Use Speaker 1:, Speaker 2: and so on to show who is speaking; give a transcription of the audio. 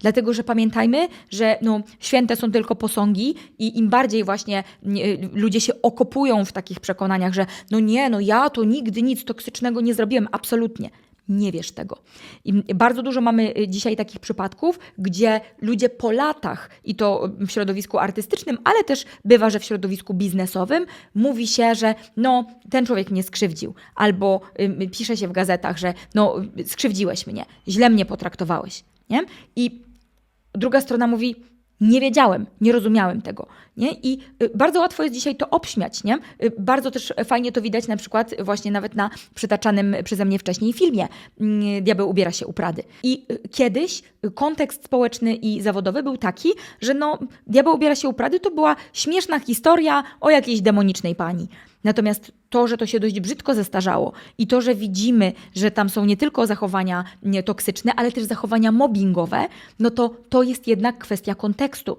Speaker 1: Dlatego, że pamiętajmy, że no, święte są tylko posągi i im bardziej właśnie nie, ludzie się okopują w takich przekonaniach, że no nie, no ja to nigdy nic toksycznego nie zrobiłem, absolutnie. Nie wiesz tego. I bardzo dużo mamy y, dzisiaj takich przypadków, gdzie ludzie po latach, i to w środowisku artystycznym, ale też bywa, że w środowisku biznesowym, mówi się, że no, ten człowiek mnie skrzywdził, albo y, pisze się w gazetach, że no, skrzywdziłeś mnie, źle mnie potraktowałeś. Nie? I druga strona mówi, nie wiedziałem, nie rozumiałem tego. Nie? I y, bardzo łatwo jest dzisiaj to obśmiać. Nie? Y, Bardzo też fajnie to widać na przykład właśnie nawet na przytaczanym przeze mnie wcześniej filmie mm, Diabeł ubiera się u Prady. I y, kiedyś kontekst społeczny i zawodowy był taki, że no, Diabeł ubiera się u Prady to była śmieszna historia o jakiejś demonicznej pani. Natomiast to, że to się dość brzydko zestarzało i to, że widzimy, że tam są nie tylko zachowania toksyczne, ale też zachowania mobbingowe, no to to jest jednak kwestia kontekstu.